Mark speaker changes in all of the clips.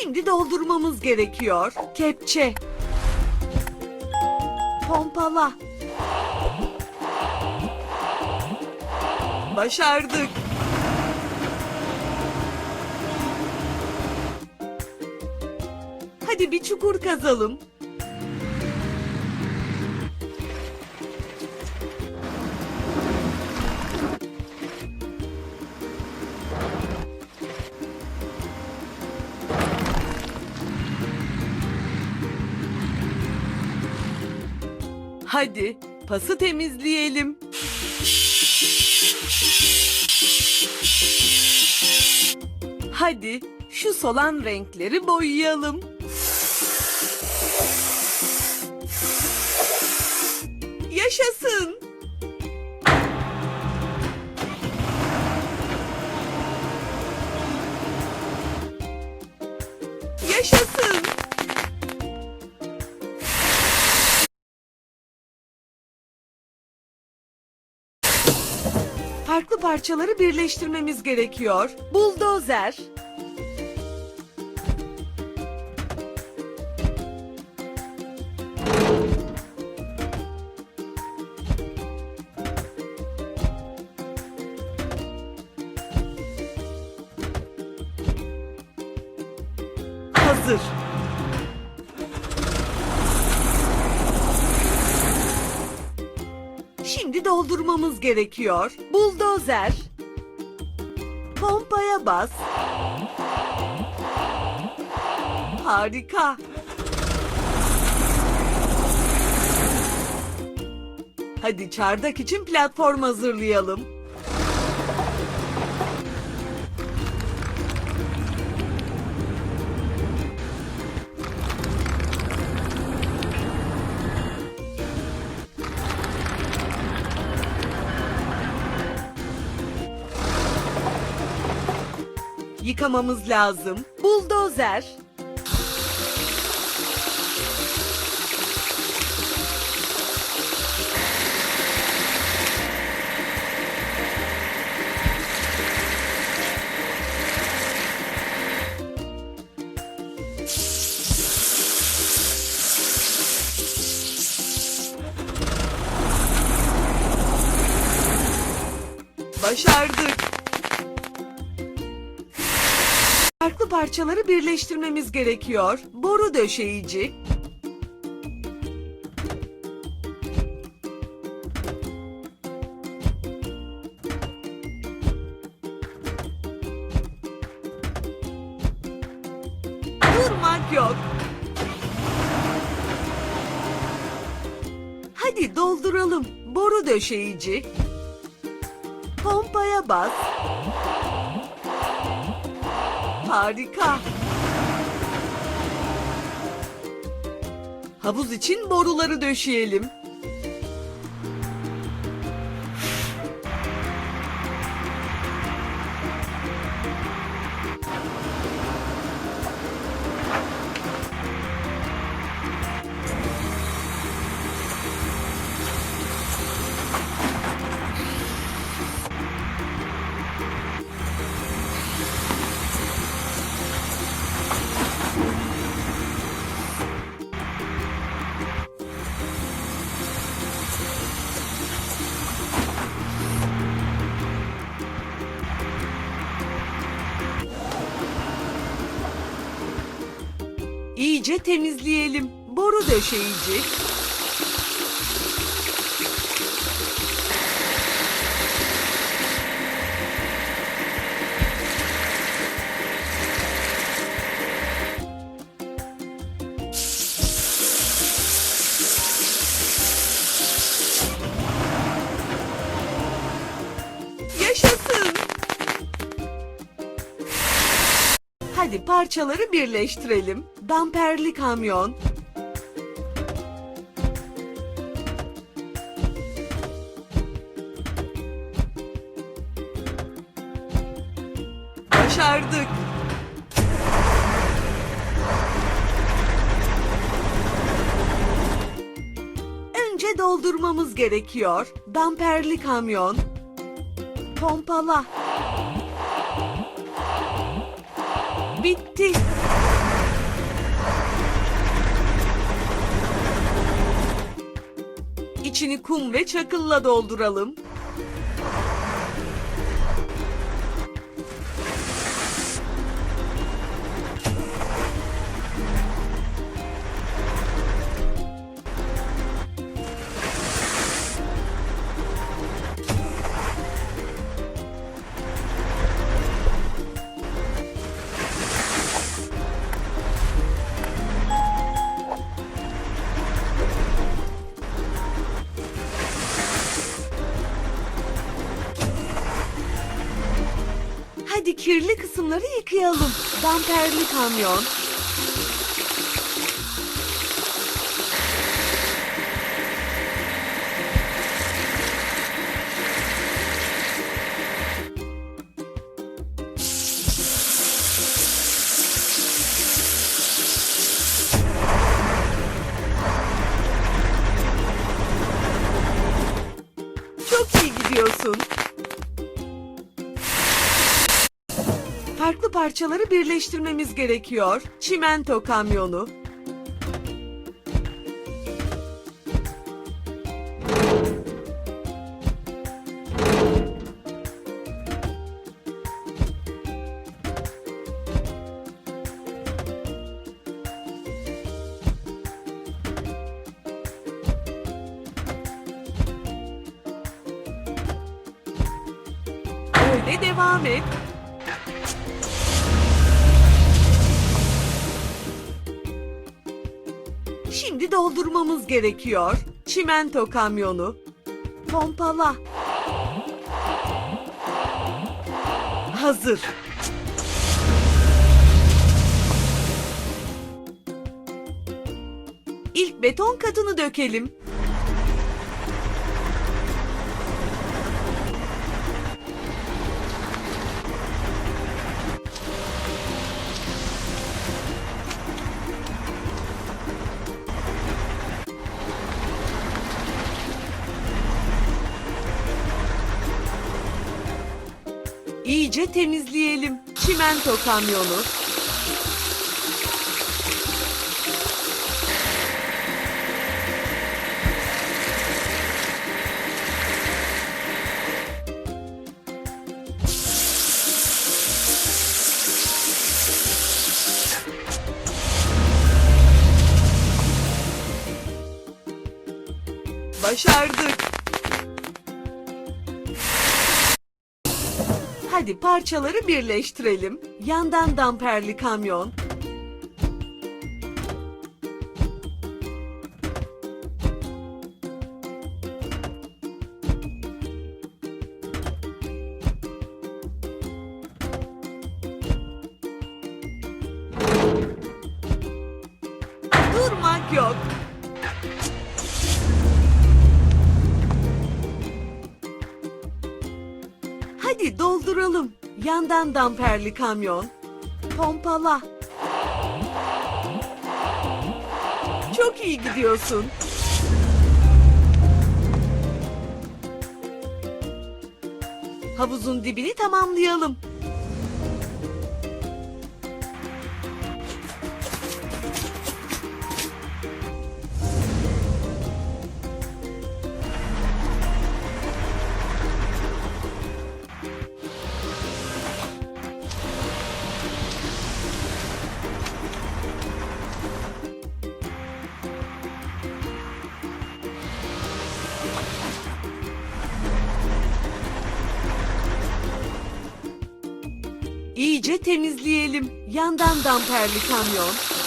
Speaker 1: Şimdi doldurmamız gerekiyor. Kepçe. Pompala. Başardık. Hadi bir çukur kazalım. Hadi pası temizleyelim. Hadi şu solan renkleri boyayalım. Yaşasın. Parçaları birleştirmemiz gerekiyor. Buldozer. Hazır. Doldurmamız gerekiyor. Buldozer. Pompaya bas. Harika. Hadi çardak için platform hazırlayalım. Yıkamamız lazım. Buldozer. Başardık. Parçaları birleştirmemiz gerekiyor. Boru döşeyici. Durmak yok. Hadi dolduralım. Boru döşeyici. Pompaya bas. Harika. Havuz için boruları döşeyelim. İyice temizleyelim. Boru döşeyici. Yaşasın. Hadi parçaları birleştirelim. Damperli kamyon. Başardık. Önce doldurmamız gerekiyor. Damperli kamyon. Pompala. Bitti. İçini kum ve çakılla dolduralım. Kirli kısımları yıkayalım. Damperli kamyon. Farklı parçaları birleştirmemiz gerekiyor. Çimento kamyonu. Öyle devam et. Şimdi doldurmamız gerekiyor. Çimento kamyonu. Pompala. Hazır. İlk beton katını dökelim. İyice temizleyelim. Çimento kamyonu. Parçaları birleştirelim. Yandan damperli kamyon. Durmak yok. Hadi dolduralım. Yandan damperli kamyon. Pompala. Çok iyi gidiyorsun. Havuzun dibini tamamlayalım. İyice temizleyelim. Yandan damperli kamyon.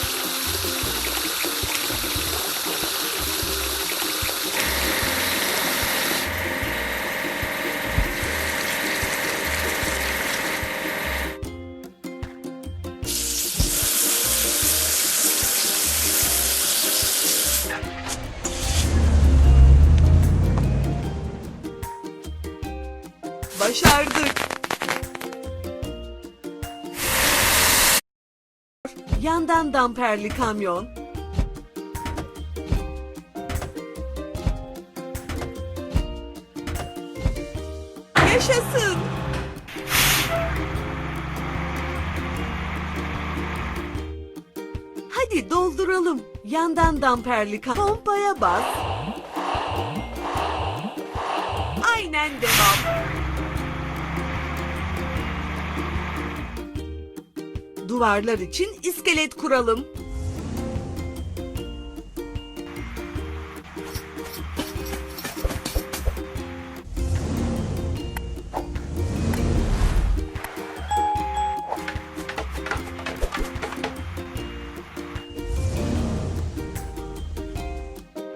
Speaker 1: Damperli kamyon. Yaşasın. Hadi dolduralım. Yandan damperli kam- pompaya bas. Aynen devam. Duvarlar için iskelet kuralım.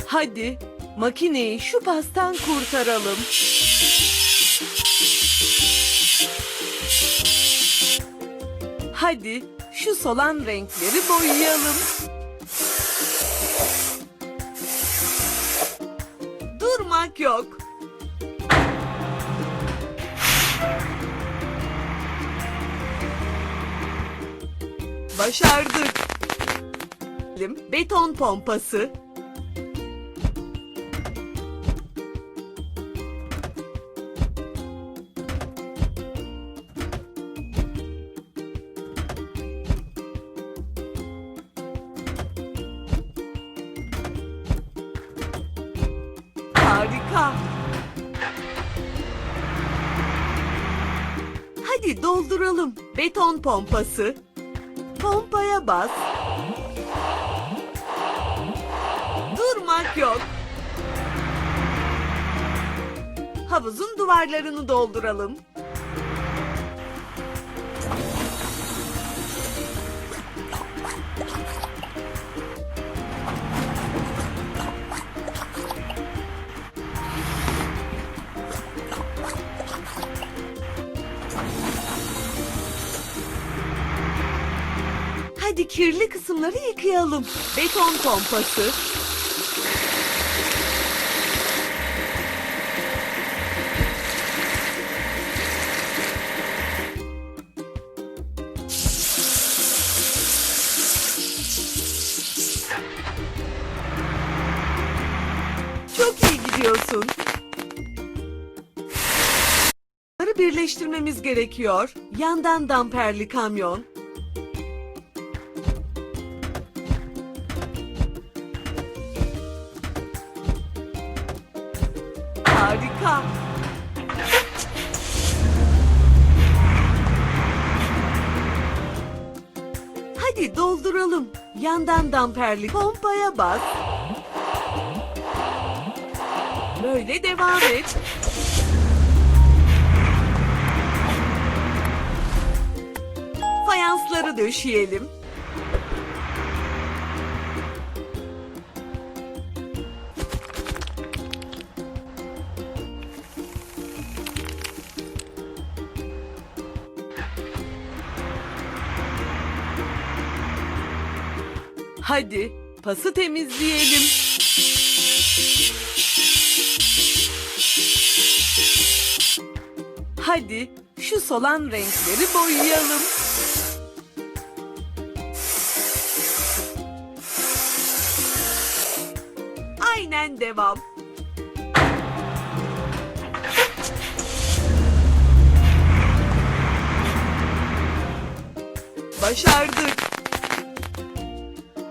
Speaker 1: Hadi makineyi şu pastan kurtaralım. Hadi şu solan renkleri boyayalım. Durmak yok. Başardık. Beton pompası. Harika. Hadi dolduralım. Beton pompası. Pompaya bas. Durmak yok. Havuzun duvarlarını dolduralım. Hadi kirli kısımları yıkayalım. Beton pompası. Çok iyi gidiyorsun. Bunları birleştirmemiz gerekiyor. Yandan damperli kamyon. Yandan damperli pompaya bas. Böyle devam et. Fayansları döşeyelim. Hadi pası temizleyelim. Hadi şu solan renkleri boyayalım. Aynen devam. Başardık.